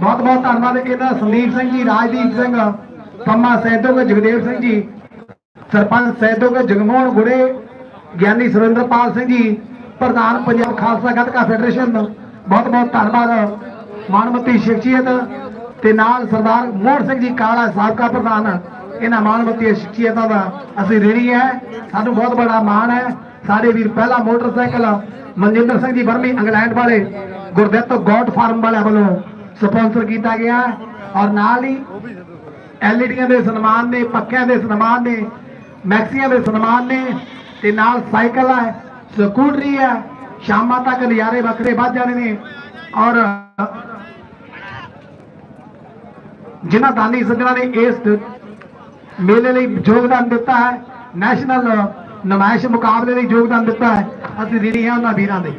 ਬਹੁਤ ਬਹੁਤ ਧੰਨਵਾਦ ਇਹਦਾ ਸੰਦੀਪ ਸਿੰਘ ਜੀ, ਰਾਜਦੀਪ ਸਿੰਘ, ਪੰਮਾ ਸੈਦੋਗ ਜਗਦੇਵ ਸਿੰਘ ਜੀ, ਸਰਪੰਚ ਸੈਦੋਗ ਜਗਮੋਹਨ ਗੁੜੇ, ਗਿਆਨੀ ਸੁਰਿੰਦਰਪਾਲ ਸਿੰਘ ਜੀ, ਪ੍ਰਧਾਨ ਪੰਜਾਬ ਖਾਲਸਾ ਗੱਤਕਾ ਫੈਡਰੇਸ਼ਨ, ਬਹੁਤ ਬਹੁਤ ਧੰਨਵਾਦ। ਮਾਨਮਤੀ ਸ਼ਖਸੀਅਤ ਤੇ ਨਾਲ ਸਰਦਾਰ ਮੋਹਨ ਸਿੰਘ ਜੀ, ਕਾਲਾ ਸਾਬਕਾ ਪ੍ਰਧਾਨ। ਇਹਨਾਂ ਮਾਨਮਤੀ ਸ਼ਖਸੀਅਤਾਂ ਦਾ ਅਸੀਂ ਰੇੜੀ ਹੈ। ਸਾਨੂੰ ਬਹੁਤ ਬੜਾ ਮਾਣ ਹੈ। ਸਾਡੇ ਵੀਰ ਪਹਿਲਾ motorcycle Manjinder Singh ji vermi England ਵਾਲੇ ਗੁਰਦਿੱਤ ਗੋਡ ਫਾਰਮ ਵਾਲਿਆਂ ਵੱਲੋਂ ਸਪਾਂਸਰ ਕੀਤਾ ਗਿਆ ਹੈ ਔਰ ਨਾਲ ਹੀ ਐਲਈਡੀਆਂ ਦੇ ਸਨਮਾਨ ਨੇ ਪੱਖਿਆਂ ਦੇ ਸਨਮਾਨ ਨੇ, ਮੈਕਸੀਆਂ ਦੇ ਸਨਮਾਨ ਨੇ ਤੇ ਨਾਲ ਸਾਈਕਲ ਹੈ ਸਕੂਟਰੀ ਹੈ ਸ਼ਾਮਾਂ ਤੱਕ ਨਜ਼ਾਰੇ ਵੱਖਰੇ ਵੱਧ ਜਾਣੇ ਨੇ ਔਰ ਜਿਨ੍ਹਾਂ ਦਾਨੀ ਸੱਜਣਾ ਨੇ ਇਸ ਮੇਲੇ ਲਈ ਯੋਗਦਾਨ ਦਿੱਤਾ ਹੈ, ਨੈਸ਼ਨਲ ਨਮਾਇਸ਼ ਮੁਕਾਬਲੇ ਲਈ ਯੋਗਦਾਨ ਦਿੱਤਾ ਹੈ, ਅਸੀਂ ਰਿਣੀ ਹਾਂ ਉਹਨਾਂ ਵੀਰਾਂ ਦੇ।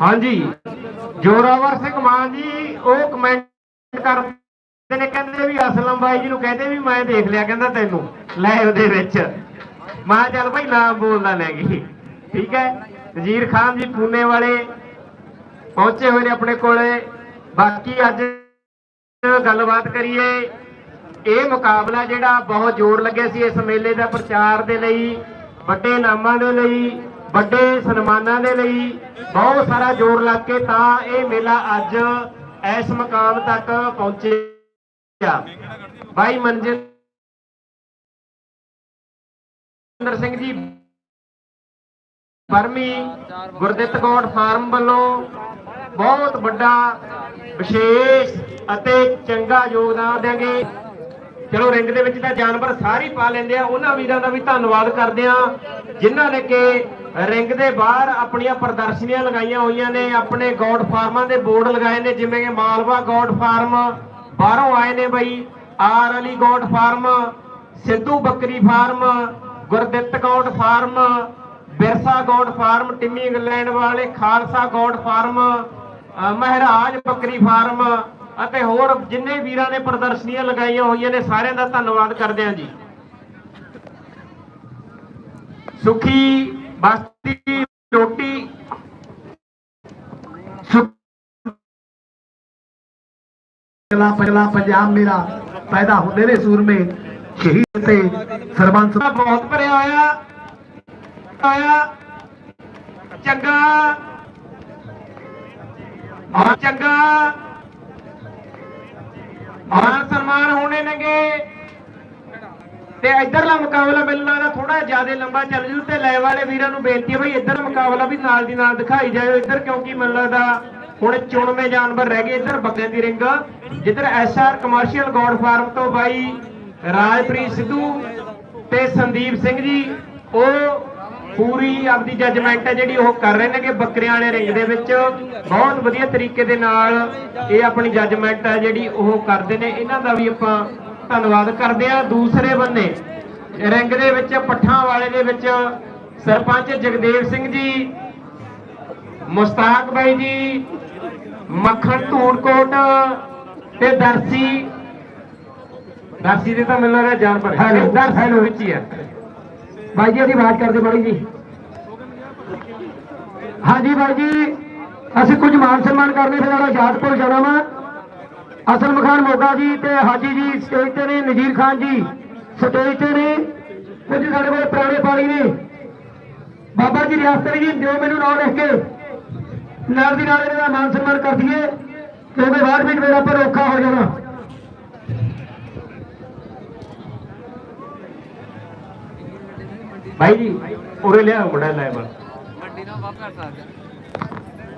ਹਾਂਜੀ। ਜੋਰਾਵਰ ਸਿੰਘ ਮਾਨ ਜੀ, ਉਹ ਕਮੈਂਟ ਕਰਦੇ ਨੇ, ਕਹਿੰਦੇ ਵੀ ਅਸਲਮ ਬਾਈ ਜੀ ਨੂੰ ਕਹਿੰਦੇ ਵੀ ਮੈਂ ਦੇਖ ਲਿਆ, ਕਹਿੰਦਾ ਤੈਨੂੰ ਲਾਈਵ ਦੇ ਵਿੱਚ। ਮੈਂ ਚੱਲ ਭਾਈ ਨਾਮ ਬੋਲਦਾ ਲੈ ਗਈ ਠੀਕ ਹੈ? ਵਜ਼ੀਰ ਖਾਨ ਜੀ ਪੂਨੇ ਵਾਲੇ ਪਹੁੰਚੇ ਹੋਏ ਨੇ ਆਪਣੇ ਕੋਲੇ। ਬਾਕੀ ਅੱਜ ਗੱਲਬਾਤ ਕਰੀਏ, ਇਹ ਮੁਕਾਬਲਾ ਜਿਹੜਾ ਬਹੁਤ ਜ਼ੋਰ ਲੱਗਿਆ ਸੀ ਇਸ ਮੇਲੇ ਦਾ ਪ੍ਰਚਾਰ ਦੇ ਲਈ, ਵੱਡੇ ਨਾਮਾਂ ਦੇ ਲਈ ਵੱਡੇ ਸਨਮਾਨਾਂ ਦੇ ਲਈ ਬਹੁਤ ਸਾਰਾ ਜ਼ੋਰ ਲੱਗ ਕੇ ਤਾਂ ਇਹ ਮੇਲਾ ਅੱਜ ਇਸ ਮੁਕਾਮ ਤੱਕ ਪਹੁੰਚਿਆ। ਬਾਈ ਮਨਜਿੰਦਰ ਸਿੰਘ ਜੀ ਬਰਮੀ ਗੁਰਦਿੱਤ ਕੌਰ ਫਾਰਮ ਵੱਲੋਂ ਬਹੁਤ ਵੱਡਾ ਵਿਸ਼ੇਸ਼ ਅਤੇ ਚੰਗਾ ਯੋਗਦਾਨ ਦੇਣਗੇ ਚਲੋ ਰਿੰਗ ਦੇ ਵਿੱਚ ਤਾਂ ਜਾਨਵਰ ਸਾਰੇ ਪਾ ਲੈਂਦੇ ਆ, ਉਹਨਾਂ ਵੀਰਾਂ ਦਾ ਵੀ ਧੰਨਵਾਦ ਕਰਦੇ ਆ, ਜਿਨ੍ਹਾਂ ਨੇ ਕਿ ਰਿੰਗ ਦੇ ਬਾਹਰ ਆਪਣੀਆਂ ਪ੍ਰਦਰਸ਼ਨੀਆਂ ਲਗਾਈਆਂ ਹੋਈਆਂ ਨੇ, ਆਪਣੇ ਗੋਡ ਫਾਰਮਾਂ ਦੇ ਬੋਰਡ ਲਗਾਏ ਨੇ, ਜਿਵੇਂ ਕਿ ਮਾਲਵਾ ਗੋਡ ਫਾਰਮ, ਬਾਹਰੋਂ ਆਏ ਨੇ ਬਈ, R Ali goat farm, Sidhu ਬੱਕਰੀ farm, Gurditt goat farm, Birsa goat farm, Timmy England ਵਾਲੇ ਖਾਲਸਾ ਗੋਡ ਫਾਰਮ ਮਹਿਰਾਜ ਬੱਕਰੀ ਫਾਰਮ ਅਤੇ ਹੋਰ ਜਿੰਨੇ ਵੀਰਾਂ ਨੇ ਪ੍ਰਦਰਸ਼ਨੀਆਂ ਲਗਾਈਆਂ ਹੋਈਆਂ ਨੇ, ਸਾਰਿਆਂ ਦਾ ਧੰਨਵਾਦ ਕਰਦੇ ਹਾਂ ਜੀ। ਸੁਖੀ ਬਸਤੀ ਰੋਟੀ ਸੁਖ ਪਹਿਲਾ ਪਹਿਲਾ ਪੰਜਾਬ ਮੇਰਾ ਪੈਦਾ ਹੁੰਦੇ ਨੇ ਸੂਰਮੇ ਸ਼ਹੀਦ ਤੇ ਸਰਬੰਸ ਦਾ ਬਹੁਤ ਭਰਿਆ ਹੋਇਆ ਆਇਆ ਚੰਗਾ ਆ ਚੰਗਾ ਮਾਨ ਸਨਮਾਨ ਹੋਣੇ ਨੇਗੇ ਤੇ ਇਧਰਲਾ ਮੁਕਾਬਲਾ ਮੈਨੂੰ ਲੱਗਦਾ ਥੋੜਾ ਜ਼ਿਆਦਾ ਲੰਬਾ ਚੱਲ ਜੂ ਤੇ ਲੈ ਵਾਲੇ ਵੀਰਾਂ ਨੂੰ ਬੇਨਤੀ ਹੈ ਬਈ ਇੱਧਰ ਮੁਕਾਬਲਾ ਵੀ ਨਾਲ ਦੀ ਨਾਲ ਦਿਖਾਈ ਜਾਇਓ ਇੱਧਰ, ਕਿਉਂਕਿ ਮੈਨੂੰ ਲੱਗਦਾ ਹੁਣ ਚੁਣਵੇਂ ਜਾਨਵਰ ਰਹਿ ਗਏ ਇੱਧਰ ਬੱਗਿਆਂ ਦੀ ਰਿੰਗ। ਜਿੱਧਰ ਐਸਆਰ ਕਮਰਸ਼ੀਅਲ ਗੌਡ ਫਾਰਮ ਤੋਂ ਬਾਈ ਰਾਜਪ੍ਰੀਤ ਸਿੱਧੂ ਤੇ ਸੰਦੀਪ ਸਿੰਘ ਜੀ, ਉਹ ਪੂਰੀ ਆਪਦੀ ਜੱਜਮੈਂਟ ਹੈ ਜਿਹੜੀ ਉਹ ਕਰ ਰਹੇ ਨੇ ਕਿ ਬੱਕਰਿਆਂ ਵਾਲੇ ਰਿੰਗ ਦੇ ਵਿੱਚ। ਬਹੁਤ ਵਧੀਆ ਤਰੀਕੇ ਦੇ ਨਾਲ ਇਹ ਆਪਣੀ ਜੱਜਮੈਂਟ ਹੈ ਜਿਹੜੀ ਉਹ ਕਰਦੇ ਨੇ। ਇਹਨਾਂ ਦਾ ਵੀ ਆਪਾਂ ਧੰਨਵਾਦ ਕਰਦੇ ਆ ਦੂਸਰੇ ਬੰਨੇ ਰਿੰਗ ਦੇ ਵਿੱਚ ਪੱਠਾਂ ਵਾਲੇ ਦੇ ਵਿੱਚ ਸਰਪੰਚ ਜਗਦੇਵ ਸਿੰਘ ਜੀ ਮੁਸਤਾਕ ਬਾਈ ਜੀ ਮੱਖਣ ਧੂੜਕੋਟ ਤੇ ਦਰਸੀ। ਦਰਸੀ ਦੇ ਤਾਂ ਮੈਨੂੰ ਲੱਗਦਾ ਜਾਨਵਰ ਹੈ ਹੈਲੋ, ਹੈਲੋ। ਵਿੱਚ ਹੀ ਹੈ ਬਾਈ ਜੀ ਦੀ ਆਵਾਜ਼ ਕਰਦੇ ਬਾਈ ਜੀ। ਹਾਂਜੀ ਬਾਈ ਜੀ ਅਸੀਂ ਕੁਝ ਮਾਨ ਸਨਮਾਨ ਕਰਨੇ ਫਿਰ ਸਾਡਾ ਜਾਦਪੁਰ ਜਾਣਾ ਵਾ। ਅਸਲ ਮਖਾਨ ਮੋਗਾ ਜੀ ਤੇ ਹਾਜੀ ਜੀ ਸਟੇਜ ਤੇ ਨੇ ਨਜੀਰ ਖਾਨ ਜੀ। ਸਟੇਜ ਤੇ ਨੇ। ਕੁਝ ਸਾਡੇ ਕੋਲ ਪੁਰਾਣੇ ਪਾਣੀ ਨੇ। ਬਾਬਾ ਜੀ ਰਿਆਸਤਰੀ ਜੀ ਦਿਓ ਮੈਨੂੰ ਨਾਮ ਲਿਖ ਕੇ ਨਾਲ ਦੀ ਨਾਲ ਇਹਦਾ ਮਾਨ ਸਨਮਾਨ ਕਰ ਦਈਏ ਕਿਉਂਕਿ ਬਾਅਦ ਵਿੱਚ ਮੇਰਾ ਪਰ ਔਖਾ ਹੋ ਜਾਣਾ। ਭਾਈ ਜੀ ਉਰੇ ਲਿਆ ਮੁੰਡਾ ਲੈ ਬਲ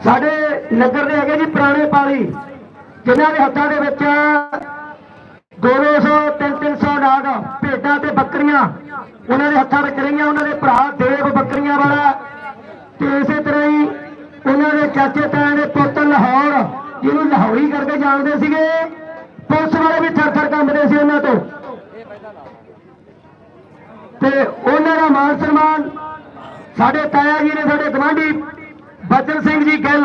ਸਾਡੇ ਨਗਰ ਦੇ ਹੈਗੇ ਜੀ ਪੁਰਾਣੇ ਪਾਲੀ। ਜਿਨ੍ਹਾਂ ਦੇ ਹੱਥਾਂ ਦੇ ਵਿੱਚ 200 300 ਨਾਗ ਭੇਡਾਂ ਤੇ ਬੱਕਰੀਆਂ ਉਹਨਾਂ ਦੇ ਹੱਥਾਂ ਵਿੱਚ ਰਹੀਆਂ, ਉਹਨਾਂ ਦੇ ਭਰਾ ਦੇਵ ਬੱਕਰੀਆਂ ਵਾਲਾ ਤੇ ਇਸੇ ਤਰ੍ਹਾਂ ਹੀ ਉਹਨਾਂ ਦੇ ਚਾਚੇ ਤਾਏ ਦੇ ਪੁੱਤ ਲਾਹੌਰ, ਜਿਹਨੂੰ ਲਾਹੌਰੀ ਕਰਕੇ ਜਾਣਦੇ ਸੀਗੇ, ਪੁਲਿਸ ਵਾਲੇ ਵੀ ਥਰ ਥਰ ਕੰਬਦੇ ਸੀ ਉਹਨਾਂ ਤੋਂ। ਤੇ ਉਹਨਾਂ ਦਾ ਮਾਨ ਸਨਮਾਨ ਸਾਡੇ ਤਾਇਆ ਜੀ ਨੇ, ਸਾਡੇ ਗਵਾਂਢੀ ਬਚਨ ਸਿੰਘ ਜੀ ਗਿੱਲ,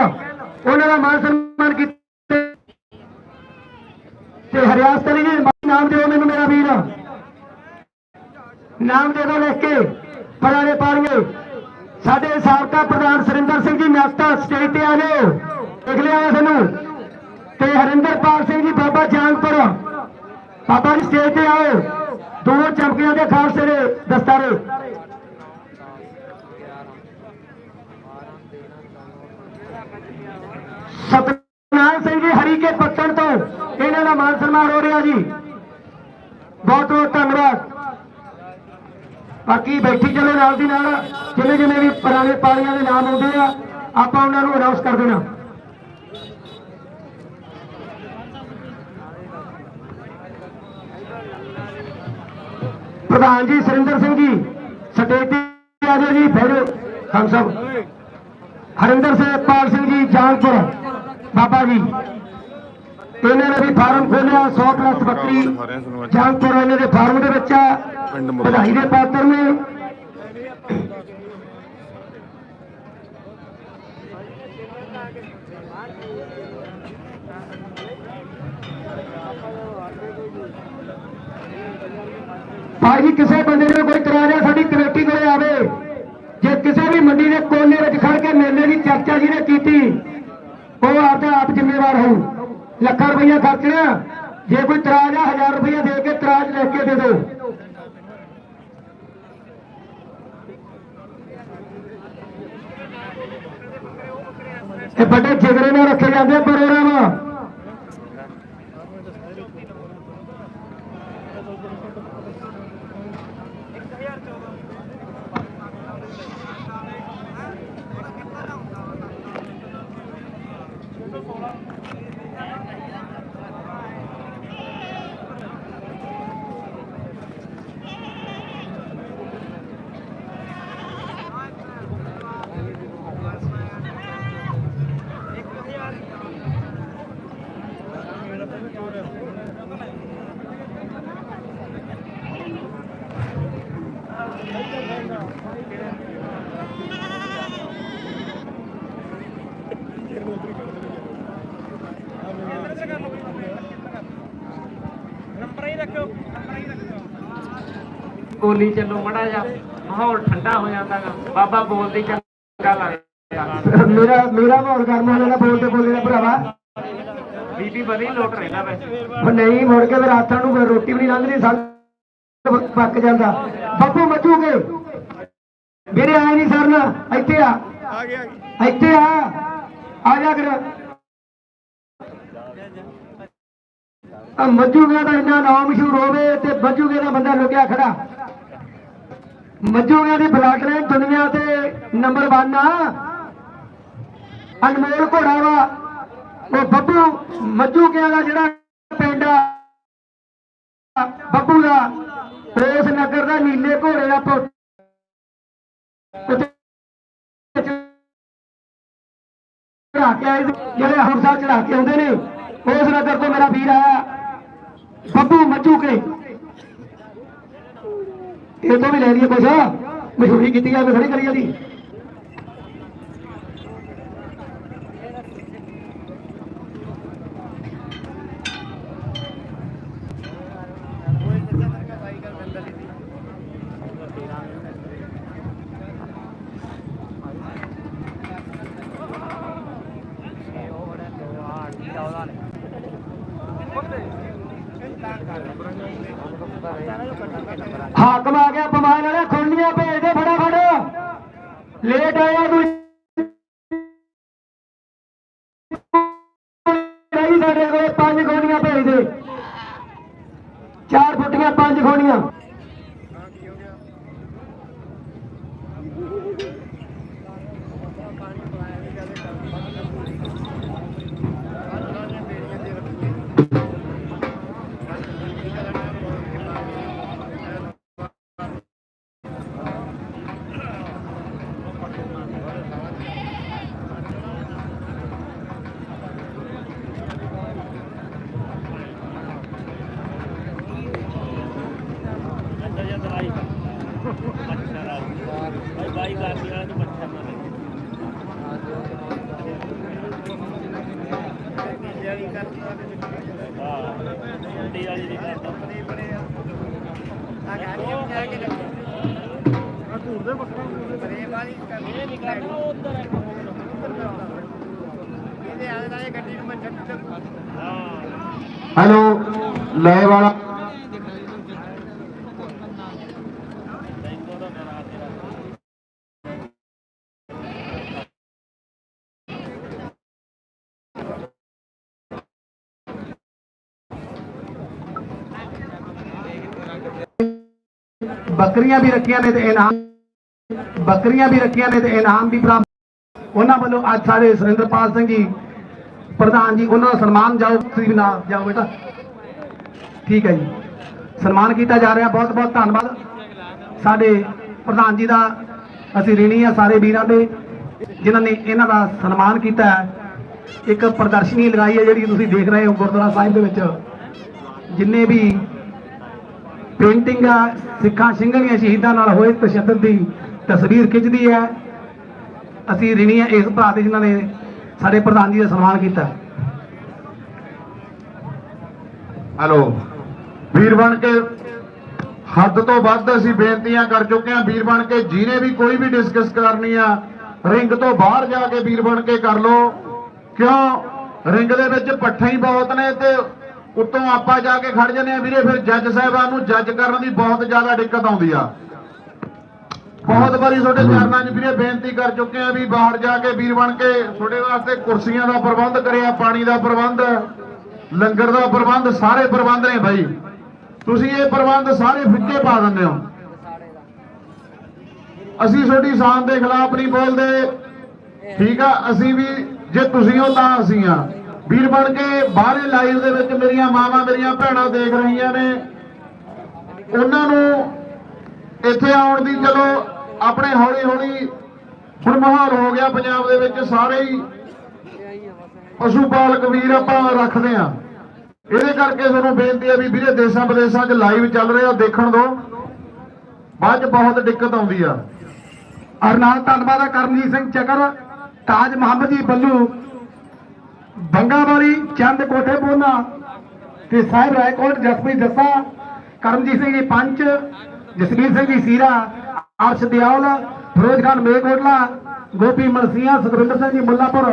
ਉਹਨਾਂ ਦਾ ਮਾਨ ਸਨਮਾਨ ਕੀਤਾ। ਤੇ ਹਰਿਆਸਤਰੀ ਜੀ ਨਾਮ ਦਿਓ ਮੈਨੂੰ, ਮੇਰਾ ਵੀਰ। ਨਾਮ ਦੇ ਦਿਓ ਲਿਖ ਕੇ, ਪੁਰਾਣੇ ਪਾਲੀਏ ਸਾਡੇ ਸਾਬਕਾ ਪ੍ਰਧਾਨ ਸੁਰਿੰਦਰ ਸਿੰਘ ਜੀ ਮਸਤਾ ਸਟੇਜ ਤੇ ਆ ਜਾਓ। ਦੇਖ ਲਿਆ ਤੁਹਾਨੂੰ ਤੇ ਹਰਿੰਦਰਪਾਲ ਸਿੰਘ ਜੀ, ਬਾਬਾ ਜਾਨਪੁਰ। ਬਾਬਾ ਜੀ ਸਟੇਜ ਤੇ ਆਓ। ਦੋ ਚਮਕੀਆਂ ਦੇ ਖਾਲਸੇ ਦੇ ਦਸਤਾਰੇ। ਸਤਨਾਮ ਸਿੰਘ ਜੀ ਹਰੀ ਕੇ ਪੱਤਣ ਤੋਂ। ਇਹਨਾਂ ਦਾ ਮਾਨ ਸਨਮਾਨ ਹੋ ਰਿਹਾ ਜੀ। ਬਹੁਤ ਬਹੁਤ ਧੰਨਵਾਦ। ਬਾਕੀ ਬੈਠੀ ਚਲੋ ਨਾਲ ਦੀ ਨਾਲ, ਜਿਵੇਂ ਜਿਵੇਂ ਵੀ ਪੁਰਾਣੇ ਪਾਲੀਆਂ ਦੇ ਨਾਮ ਆਉਂਦੇ ਆ, ਆਪਾਂ ਉਹਨਾਂ ਨੂੰ ਅਨਾਉਂਸ ਕਰ ਦੇਣਾ। ਪ੍ਰਧਾਨ ਜੀ, ਸੁਰਿੰਦਰ ਸਿੰਘ ਜੀ, ਸਟੇਜ ਤੇ ਆ ਜਾਓ ਜੀ, ਫਿਰ ਖਾਨ ਸਾਹਿਬ ਹਰਿੰਦਰ ਸਿੰਘ ਪਾਲ ਸਿੰਘ ਜੀ, ਜਾਨਪੁਰ। ਬਾਬਾ ਜੀ। ਇਹਨਾਂ ਨੇ ਵੀ ਫਾਰਮ ਖੋਲਿਆ 100 ਪਲੱਸ ਬੱਕਰੀ। ਜਾਨਪੁਰ ਇਹਨਾਂ ਦੇ ਫਾਰਮ ਦੇ ਵਿੱਚ। ਵਧਾਈ ਦੇ ਪਾਤਰ ਨੇ। ਭਾਈ ਜੀ ਕਿਸੇ ਬੰਦੇ ਨੂੰ ਕੋਈ ਹੈ ਸਾਡੀ ਕਮੇਟੀ ਕੋਲੇ ਆਵੇ। ਜੇ ਕਿਸੇ ਵੀ ਮੰਡੀ ਦੇ ਕੋਨੇ ਵਿੱਚ ਖੜ ਕੇ ਮੇਲੇ ਦੀ ਚਰਚਾ ਜਿਹਨੇ ਕੀਤੀ ਉਹ ਆਪਦਾ ਆਪ ਜ਼ਿੰਮੇਵਾਰ ਹੋਊ। ਲੱਖਾਂ ਰੁਪਈਆ ਖਰਚਣਾ। ਜੇ ਕੋਈ ਤਰਾਜ ਆ 1000 ਰੁਪਈਆ ਦੇ ਕੇ ਤਰਾਜ ਲੈ ਕੇ ਦੇ ਦਿਓ ਇਹ ਵੱਡੇ ਜਿਗਰੇ ਨਾਲ ਰੱਖੇ ਜਾਂਦੇ ਆ ਪ੍ਰੋਗਰਾਮ ਗੋਲੀ ਚੱਲੋ ਮੜਾ ਜਾ ਮਾਹੌਲ ਠੰਡਾ ਹੋ ਜਾਂਦਾ ਗਾ। ਬਾਬਾ ਬੋਲਦੀ ਚੰਗਾ ਲੱਗਦਾ ਮੇਰਾ ਮੇਰਾ ਮਾਹੌਲ ਗਰਮ ਹੋ ਜਾਣਾ ਬੋਲਦੇ ਬੋਲਦੇ ਭਰਾਵਾ। ਬੀਬੀ ਬੜੀ ਲੋਟ ਰਹਿੰਦਾ ਵੈਸੇ। ਉਹ ਨਹੀਂ ਮੁੜ ਕੇ ਫਿਰ ਰਾਤਾਂ ਨੂੰ ਫਿਰ ਰੋਟੀ ਵੀ ਨਹੀਂ ਲੰਘਦੀ ਸੰਗ ਪੱਕ ਜਾਂਦਾ। ਬੱਬੂ ਮੱਚੂਗੇ ਮੇਰੇ ਆਏ ਨਹੀਂ ਸਰਨਾ। ਇੱਥੇ ਆ। ਆ ਗਿਆ। ਇੱਥੇ ਆ। ਆ ਜਾ ਕਰ ਆ ਮੱਜੂਗੇ ਦਾ ਇੰਨਾ ਨਾਮ ਮਸ਼ਹੂਰ ਹੋਵੇ ਤੇ ਮੱਜੂਗੇ ਦਾ ਬੰਦਾ ਲੁਕਿਆ ਖੜਾ। ਮੱਜੂਗੇ ਦੀ ਬਲੱਡ ਲਾਈਨ ਦੁਨੀਆ ਤੇ ਨੰਬਰ 1 ਆ। ਅਨਮੋਲ ਘੋੜਾ ਵਾ ਉਹ ਬੱਬੂ ਮੱਜੂਗਿਆਂ ਦਾ ਜਿਹੜਾ ਪਿੰਡ ਆ, ਬੱਬੂ ਦਾ ਉਸ ਨਗਰ ਦਾ ਨੀਲੇ ਘੋੜੇ ਦਾ ਪੁੱਤ। ਉੱਥੇ ਚੜਾ ਕੇ ਆਏ ਜਿਹੜੇ ਹਮਸਾ ਚੜਾ ਕੇ ਆਉਂਦੇ ਨੇ, ਉਸ ਨਗਰ ਤੋਂ ਮੇਰਾ ਵੀਰ ਆਇਆ। ਬੱਬੂ, ਮੱਜੂ ਕੇ। ਇਹ ਤੋਂ ਵੀ ਲੈ ਲਈਏ ਕੁਛ ਮਸ਼ਹੂਰੀ ਕੀਤੀ ਜਾਵੇ ਖੜੀ ਕਰੀ ਜਾਂਦੀ। बताया कुछ पाँच गोनियाँ चार फुटिया पाँच गोनियाँ ਬਾਈ ਗਾਮੀ ਵਾਲਾ ਤੋਂ ਪੱਥਰ ਨਾ ਲੱਗੇ ਜਿਹੜੀ ਕਰਦਾ ਹਾਂ ਮੁੰਡੀ ਵਾਲੀ ਦੀ ਕਰਦਾ ਬਣੇ ਬਣੇ ਆ ਆ ਗਾੜੀਆਂ ਖਾ ਕੇ ਲੱਗੇ ਆ। ਘੂਰਦੇ ਬੱਕਰਾ ਘੂਰਦੇ ਬਰੇ ਵਾਲੀ ਕਰਨੇ ਨਿਕਲ ਉਧਰ ਇੱਕ ਹੋਰ ਇਹਦੇ ਆਲੇ ਦਾ ਇਹ ਗੱਡੀ ਨੂੰ ਮੈਂ ਛੱਡ ਹਾਂ। ਹੈਲੋ ਲੈ ਵਾਲਾ। ਬੱਕਰੀਆਂ ਵੀ ਰੱਖੀਆਂ ਨੇ ਤੇ ਇਨਾਮ ਬੱਕਰੀਆਂ ਵੀ ਰੱਖੀਆਂ ਨੇ ਤੇ ਇਨਾਮ ਵੀ ਪ੍ਰਾਪਤ ਉਹਨਾਂ ਵੱਲੋਂ ਅੱਜ ਸਾਡੇ ਸੁਰਿੰਦਰਪਾਲ ਸਿੰਘ ਜੀ, ਪ੍ਰਧਾਨ ਜੀ, ਉਹਨਾਂ ਦਾ ਸਨਮਾਨ ਜਾਓ, ਤੁਸੀਂ ਵੀ ਨਾਲ ਜਾਓ ਬੇਟਾ। ਠੀਕ ਹੈ ਜੀ। ਸਨਮਾਨ ਕੀਤਾ ਜਾ ਰਿਹਾ ਬਹੁਤ ਬਹੁਤ ਧੰਨਵਾਦ। ਸਾਡੇ ਪ੍ਰਧਾਨ ਜੀ ਦਾ ਅਸੀਂ ਰਿਣੀ ਆ ਸਾਰੇ ਵੀਰਾਂ ਦੇ, ਜਿਨ੍ਹਾਂ ਨੇ ਇਹਨਾਂ ਦਾ ਸਨਮਾਨ ਕੀਤਾ ਹੈ। ਇੱਕ ਪ੍ਰਦਰਸ਼ਨੀ ਲਗਾਈ ਹੈ ਜਿਹੜੀ ਤੁਸੀਂ ਦੇਖ ਰਹੇ ਹੋ ਗੁਰਦੁਆਰਾ ਸਾਹਿਬ ਦੇ ਵਿੱਚ। ਜਿੰਨੇ ਵੀ ਪੇਂਟਿੰਗ ਸਿੱਖਾਂ ਸਿੰਘਾਂ ਦੀਆਂ ਸ਼ਹੀਦਾਂ ਨਾਲ ਹੋਏ ਤਸ਼ੱਦਦ ਦੀ ਤਸਵੀਰ ਖਿੱਚਦੀ ਹੈ। ਅਸੀਂ ਰਿਣੀ ਇਸ ਭਰਾ ਦੇ ਜਿਨ੍ਹਾਂ ਨੇ ਸਾਡੇ ਪ੍ਰਧਾਨ ਜੀ ਦਾ ਸਨਮਾਨ ਕੀਤਾ। ਹੈਲੋ। ਵੀਰ ਬਣ ਕੇ ਹੱਦ ਤੋਂ ਵੱਧ ਅਸੀਂ ਬੇਨਤੀਆਂ ਕਰ ਚੁੱਕੇ ਹਾਂ। ਵੀਰ ਬਣ ਕੇ ਜਿਹਨੇ ਵੀ ਕੋਈ ਵੀ ਡਿਸਕਸ ਕਰਨੀ ਆ ਰਿੰਗ ਤੋਂ ਬਾਹਰ ਜਾ ਕੇ ਵੀਰ ਬਣ ਕੇ ਕਰ ਲੋ ਕਿਉਂ? ਰਿੰਗ ਦੇ ਵਿੱਚ ਪੱਠੇ ਹੀ ਬਹੁਤ ਨੇ ਤੇ ਉੱਤੋਂ ਆਪਾਂ ਜਾ ਕੇ ਖੜ ਜੰਨੇ ਆ ਵੀਰੇ, ਫਿਰ ਜੱਜ ਸਾਹਿਬਾਨ ਨੂੰ ਜੱਜ ਕਰਨ ਦੀ ਬਹੁਤ ਜ਼ਿਆਦਾ ਦਿੱਕਤ ਆਉਂਦੀ ਆ। ਬਹੁਤ ਵਾਰੀ ਤੁਹਾਡੇ ਚਰਨਾਂ 'ਚ ਵੀਰੇ ਬੇਨਤੀ ਕਰ ਚੁੱਕੇ ਆ ਵੀ ਬਾਹਰ ਜਾ ਕੇ ਵੀਰ ਬਣ ਕੇ ਤੁਹਾਡੇ ਵਾਸਤੇ ਕੁਰਸੀਆਂ ਦਾ ਪ੍ਰਬੰਧ ਕਰਿਆ, ਪਾਣੀ ਦਾ ਪ੍ਰਬੰਧ, ਲੰਗਰ ਦਾ ਪ੍ਰਬੰਧ, ਸਾਰੇ ਪ੍ਰਬੰਧ ਨੇ ਬਾਈ। ਤੁਸੀਂ ਇਹ ਪ੍ਰਬੰਧ ਸਾਰੇ ਫਿੱਕੇ ਪਾ ਦਿੰਦੇ ਹੋ। ਅਸੀਂ ਤੁਹਾਡੀ ਸ਼ਾਨ ਦੇ ਖਿਲਾਫ ਨਹੀਂ ਬੋਲਦੇ। ਠੀਕ ਆ, ਅਸੀਂ ਵੀ ਜੇ ਤੁਸੀਂ ਹੋ ਤਾਂ ਅਸੀਂ ਆ। ਵੀਰ ਬਣ ਕੇ ਬਾਹਰੇ ਲਾਈਵ ਦੇ ਵਿੱਚ ਮੇਰੀਆਂ ਮਾਵਾਂ, ਮੇਰੀਆਂ ਭੈਣਾਂ ਦੇਖ ਰਹੀਆਂ ਨੇ। ਉਹਨਾਂ ਨੂੰ ਇੱਥੇ ਆਉਣ ਦੀ ਚਲੋ ਆਪਣੇ ਹੌਲੀ ਹੌਲੀ ਹੁਣ ਮਾਹੌਲ ਹੋ ਗਿਆ ਪੰਜਾਬ ਦੇ ਵਿੱਚ, ਸਾਰੇ ਹੀ ਪਸ਼ੂ ਪਾਲਕ ਵੀਰ ਆਪਾਂ ਰੱਖਦੇ ਆ ਇਹਦੇ ਕਰਕੇ ਤੁਹਾਨੂੰ ਬੇਨਤੀ ਹੈ ਵੀ ਵੀਰੇ ਦੇਸ਼ਾਂ ਵਿਦੇਸ਼ਾਂ 'ਚ ਲਾਈਵ ਚੱਲ ਰਿਹਾ, ਦੇਖਣ ਦੋ ਬਾਅਦ 'ਚ ਬਹੁਤ ਦਿੱਕਤ ਆਉਂਦੀ ਆ। ਔਰ ਨਾਲ ਧੰਨਵਾਦ ਆ ਕਰਮਜੀਤ ਸਿੰਘ ਚੱਕਰ, ਤਾਜ ਮੁਹੰਮਦ ਜੀ ਬੱਲੂ। ਬੰਗਾਵਾਲੀ ਚੰਦ ਕੋਠੇ ਪੋਨਾ ਤੇ ਸਾਹਿਬ ਰਾਏਕੋਟ ਜਸਪ੍ਰੀਤ ਜੱਸਾ ਕਰਮਜੀਤ ਸਿੰਘ ਜੀ ਪੰਚ ਜਸਵੀਰ ਸਿੰਘ ਜੀ ਸੀਰਾ ਅਰਸ਼ ਦਿਆਲ ਫਿਰੋਜ਼ ਖਾਨ ਮੇਗੋਟਲਾ ਗੋਪੀ ਮਲਸੀਆਂ ਸੁਖਵਿੰਦਰ ਸਿੰਘ ਜੀ ਮੁੱਲਾਪੁਰ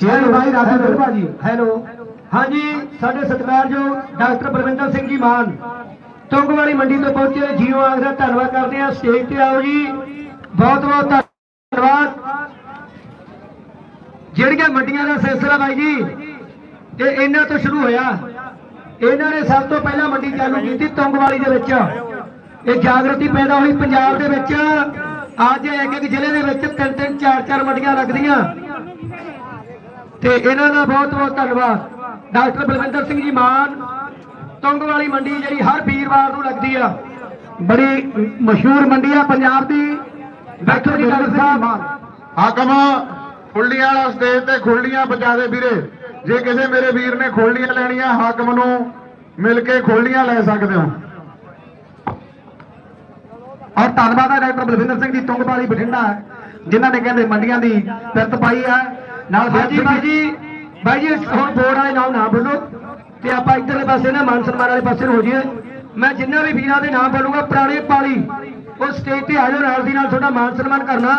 ਸ਼ੇਰ ਭਾਈ ਰਾਜੂ ਦਰਬਾ ਜੀ ਹੈਲੋ। ਹਾਂਜੀ ਸਾਡੇ ਸਤਿਕਾਰਯੋਗ ਡਾਕਟਰ ਬਲਵਿੰਦਰ ਸਿੰਘ ਜੀ ਮਾਨ ਤੁੰਗਵਾਲੀ ਮੰਡੀ ਤੋਂ ਪਹੁੰਚੇ ਜੀਓ ਦਾ ਧੰਨਵਾਦ ਕਰਦੇ ਆ ਸਟੇਜ ਤੇ ਆਓ ਜੀ। ਬਹੁਤ ਬਹੁਤ ਧੰਨਵਾਦ। ਜਿਹੜੀਆਂ ਮੰਡੀਆਂ ਦਾ ਸਿਲਸਿਲਾ ਬਾਈ ਜੀ, ਇਹ ਇਹਨਾਂ ਤੋਂ ਸ਼ੁਰੂ ਹੋਇਆ। ਇਹਨਾਂ ਨੇ ਸਭ ਤੋਂ ਪਹਿਲਾਂ ਮੰਡੀ ਚਾਲੂ ਕੀਤੀ ਤੁੰਗਵਾਲੀ ਦੇ ਵਿੱਚ। ਇਹ ਜਾਗਰਤੀ ਪੈਦਾ ਹੋਈ ਪੰਜਾਬ ਦੇ ਵਿੱਚ। ਅੱਜ ਇੱਕ ਇੱਕ ਜ਼ਿਲ੍ਹੇ ਦੇ ਵਿੱਚ ਤਿੰਨ ਤਿੰਨ, ਚਾਰ ਚਾਰ ਮੰਡੀਆਂ ਲੱਗਦੀਆਂ। ਤੇ ਇਹਨਾਂ ਦਾ ਬਹੁਤ ਬਹੁਤ ਧੰਨਵਾਦ। ਡਾਕਟਰ ਬਲਵਿੰਦਰ ਸਿੰਘ ਜੀ ਮਾਨ ਤੁੰਗ ਵਾਲੀ ਮੰਡੀ ਜਿਹੜੀ ਹਰ ਵੀਰਵਾਰ ਨੂੰ ਲੱਗਦੀ ਆ। ਬੜੀ ਮਸ਼ਹੂਰ ਮੰਡੀ ਆ ਪੰਜਾਬ ਦੀ। ਬੈਠੋ ਜੀ ਸਾਹਿਬ ਹਾਕਮ ਖੁੱਲੀਆਂ ਵਾਲਾ ਸਟੇਜ ਤੇ ਖੁੱਲੀਆਂ ਬਚਾ ਦੇ ਵੀਰੇ। ਜੇ ਕਿਸੇ ਮੇਰੇ ਵੀਰ ਨੇ ਖੁੱਲੀਆਂ ਲੈਣੀਆਂ ਹਾਕਮ ਨੂੰ ਮਿਲ ਕੇ ਖੁੱਲੀਆਂ ਲੈ ਸਕਦੇ ਹੋ। ਔਰ ਧੰਨਵਾਦ ਹੈ ਡਾਕਟਰ ਬਲਵਿੰਦਰ ਸਿੰਘ ਜੀ ਤੁੰਗਵਾਲੀ ਬਠਿੰਡਾ ਜਿਨ੍ਹਾਂ ਨੇ ਕਹਿੰਦੇ ਮੰਡੀਆਂ ਦੀ ਪਿਰਤ ਪਾਈ ਹੈ। ਨਾਲ ਹਾਂਜੀ ਬਾਈ ਜੀ ਬਾਈ ਜੀ ਹੁਣ ਬੋਰਡ ਵਾਲੇ ਨਾਮ ਨਾ ਬੋਲੋ ਤੇ ਆਪਾਂ ਇੱਧਰਲੇ ਪਾਸੇ ਨਾ ਮਾਨ ਸਨਮਾਨ ਵਾਲੇ ਪਾਸੇ ਹੋ ਜਾਈਏ। ਮੈਂ ਜਿੰਨਾ ਵੀ ਵੀਰਾਂ ਦੇ ਨਾਮ ਬੋਲੂਗਾ ਪੁਰਾਣੇ ਪਾਲੀ ਉਹ ਸਟੇਜ ਤੇ ਆ ਜਾਓ ਨਾਲ ਦੀ ਨਾਲ ਤੁਹਾਡਾ ਮਾਨ ਸਨਮਾਨ ਕਰਨਾ।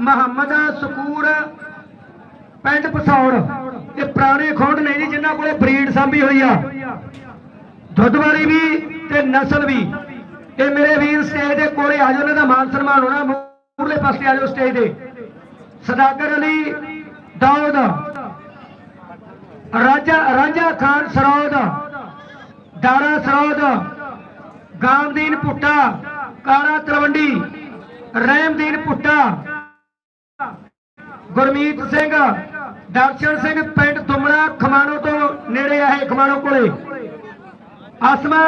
ਮੁਹੰਮਦ ਸਕੂਰ ਪਿੰਡ ਪਸੌੜ। ਇਹ ਪੁਰਾਣੇ ਖੋਂਡ ਨੇ ਜੀ, ਜਿਨ੍ਹਾਂ ਕੋਲੇ ਬਰੀਡ ਸਾਂਭੀ ਹੋਈ ਆ। ਦੁੱਧਵਾਰੀ ਵੀ ਤੇ ਨਸਲ ਵੀ। ਇਹ ਮੇਰੇ ਵੀਰ ਸਟੇਜ ਦੇ ਕੋਲੇ ਆ ਜਾਓ ਇਹਨਾਂ ਦਾ ਮਾਨ ਸਨਮਾਨ ਹੋਣਾ। ਮੂਰਲੇ ਪਾਸੇ ਆ ਜਾਓ ਸਟੇਜ ਦੇ। ਸਦਾਗਰ ਅਲੀ ਦਾਊਦ। ਰਾਜਾ ਰਾਜਾ ਖਾਨ ਸਰੋਦ। ਦਾਰਾ ਸਰੋਦ। ਗਾਮਦੀਨ ਪੁੱਟਾ ਕਾਰਾ ਤਲਵੰਡੀ। ਰਹਿਮਦੀਨ ਪੁੱਟਾ ਗੁਰਮੀਤ ਸਿੰਘ, ਦਰਸ਼ਨ ਸਿੰਘ ਪਿੰਡ ਤੁਮੜਾ ਖਮਾਣੋ ਤੋਂ ਨੇੜੇ ਆ ਇਹ ਖਮਾਣੋ ਕੋਲੇ। ਆਸਮਾ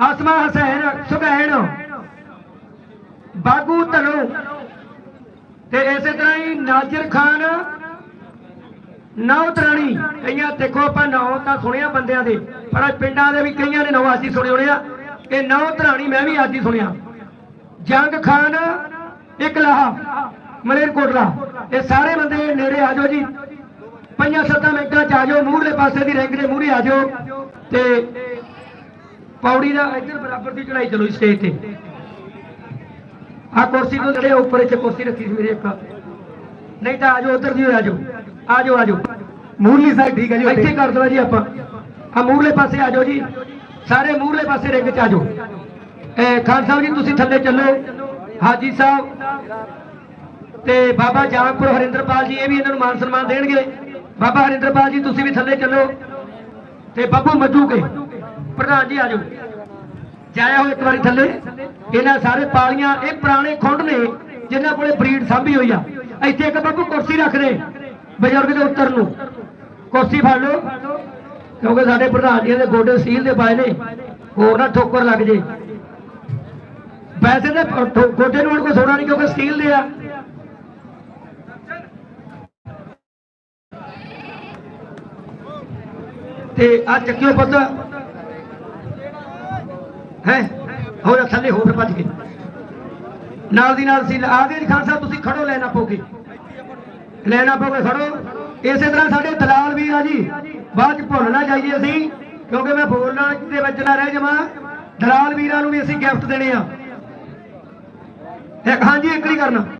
ਆਸਮਾ ਹਸੈਨ ਸੁਗੈਣ ਬਾਗੂ ਧਨੋ ਤੇ ਇਸੇ ਤਰ੍ਹਾਂ ਹੀ ਨਾਜ਼ਰ ਖਾਨ ਨੌ ਤਰਾਣੀ ਕਈਆਂ ਦੇਖੋ ਆਪਾਂ ਨੌ ਤਾਂ ਸੁਣਿਆ ਬੰਦਿਆਂ ਦੇ, ਪਰ ਪਿੰਡਾਂ ਦੇ ਵੀ ਕਈਆਂ ਨੇ ਨੌ ਅੱਜ ਸੁਣੇ ਹੋਣੇ ਆ। ਇਹ ਨੌ ਤਰਾਣੀ ਮੈਂ ਵੀ ਅੱਜ ਹੀ ਸੁਣਿਆ। ਜੰਗ ਖਾਨ, ਇਕਲਾਹਾ। ਮਲੇਰਕੋਟਲਾ। ਇਹ ਸਾਰੇ ਬੰਦੇ ਨੇੜੇ ਆ ਜਾਓ ਜੀ। ਪੰਜਾਂ ਸੱਤਾਂ ਮਿੰਟਾਂ ਚ ਆ ਜਾਓ। ਮੂਹਰਲੇ ਪਾਸੇ ਦੀ ਰੈਂਕ ਦੇ ਮੂਹਰੇ ਆ ਜਾਓ। ਤੇ ਪੌੜੀ ਦਾ ਇੱਧਰ ਬਰਾਬਰ ਦੀ ਚੜਾਈ ਚਲੋ ਸਟੇਜ ਤੇ। ਆ ਕੁਰਸੀ ਤੋਂ ਜਿਹੜੇ ਉੱਪਰ ਇੱਥੇ ਕੁਰਸੀ ਰੱਖੀ ਸੀ ਮੇਰੀ ਇੱਕ। ਨਹੀਂ ਤਾਂ ਆਜੋ ਉਧਰ ਦੀ ਹੋ ਆਜੋ ਆਜੋ ਆਜੋ ਮੂਰਲੀ ਸਾਈਡ ਠੀਕ ਹੈ ਜੀ ਇੱਥੇ ਕਰ ਦਵਾ ਜੀ ਆਪਾਂ। ਆ ਮੂਹਰਲੇ ਪਾਸੇ ਆਜੋ ਜੀ। ਸਾਰੇ ਮੂਹਰਲੇ ਪਾਸੇ ਰਿੰਗ ਚ ਆਜੋ ਇਹ ਖਾਨ ਸਾਹਿਬ ਜੀ ਤੁਸੀਂ ਥੱਲੇ ਚੱਲੋ। ਹਾਜੀ ਸਾਹਿਬ। ਤੇ ਬਾਬਾ ਜਾਮਪੁਰ ਹਰਿੰਦਰਪਾਲ ਜੀ ਇਹ ਵੀ ਇਹਨਾਂ ਨੂੰ ਮਾਨ ਸਨਮਾਨ ਦੇਣਗੇ। ਬਾਬਾ ਹਰਿੰਦਰਪਾਲ ਜੀ, ਤੁਸੀਂ ਵੀ ਥੱਲੇ ਚੱਲੋ। ਤੇ ਬੱਬੂ ਮੱਜੂਕੇ ਪ੍ਰਧਾਨ ਜੀ ਆਜੋ ਜਾਇਆ ਹੋ ਇੱਕ ਵਾਰੀ ਥੱਲੇ। ਇਹਨਾਂ ਸਾਰੇ ਪਾਲੀਆਂ, ਇਹ ਪੁਰਾਣੇ ਖੁੰਡ ਨੇ, ਜਿਨ੍ਹਾਂ ਕੋਲੇ ਬਰੀਡ ਸਾਂਭੀ ਹੋਈ ਆ। ਇੱਥੇ ਇੱਕ ਬੱਬੂ ਕੁਰਸੀ ਰੱਖ ਦੇ ਬਜ਼ੁਰਗ ਦੇ ਉੱਤਰ ਨੂੰ। ਕੁਰਸੀ ਫੜ ਲਓ। ਕਿਉਂਕਿ ਸਾਡੇ ਪ੍ਰਧਾਨ ਜੀ ਦੇ ਗੋਡੇ ਸੀਲ ਦੇ ਪਾਏ ਨੇ। ਹੋਰ ਨਾ ਠੋਕਰ ਲੱਗ ਜੇ। ਵੈਸੇ ਤਾਂ ਗੋਡੇ ਨੂੰ ਹੁਣ ਕੋਈ ਸੋਣਾ ਨਹੀਂ, ਕਿਉਂਕਿ ਸਟੀਲ ਦੇ ਆ। ਤੇ ਆ ਚੱਕਿਓ ਪੁੱਤ। ਹੈ? ਹੋਰ ਥੱਲੇ ਹੋਰ ਭੱਜ ਕੇ। ਨਾਲ ਦੀ ਨਾਲ ਸੀ ਆ ਗਏ ਜੀ ਖਾਨ ਸਾਹਿਬ ਤੁਸੀਂ ਖੜੋ ਲੈਣਾ ਪੋਗੇ ਲੈਣਾ ਪੋਗੇ ਖੜੋ। ਇਸੇ ਤਰ੍ਹਾਂ ਸਾਡੇ ਦਲਾਲ ਵੀਰ ਆ ਜੀ, ਬਾਅਦ ਚ ਭੁੱਲ ਨਾ ਜਾਈਏ ਅਸੀਂ, ਕਿਉਂਕਿ ਮੈਂ ਬੋਲਣਾ ਦੇ ਵਿੱਚ ਨਾ ਰਹਿ ਜਾਵਾਂ। ਦਲਾਲ ਵੀਰਾਂ ਨੂੰ ਵੀ ਅਸੀਂ ਗਿਫਟ ਦੇਣੇ ਆ। ਇੱਕ ਹਾਂਜੀ, ਇੱਕ ਹੀ ਕਰਨਾ।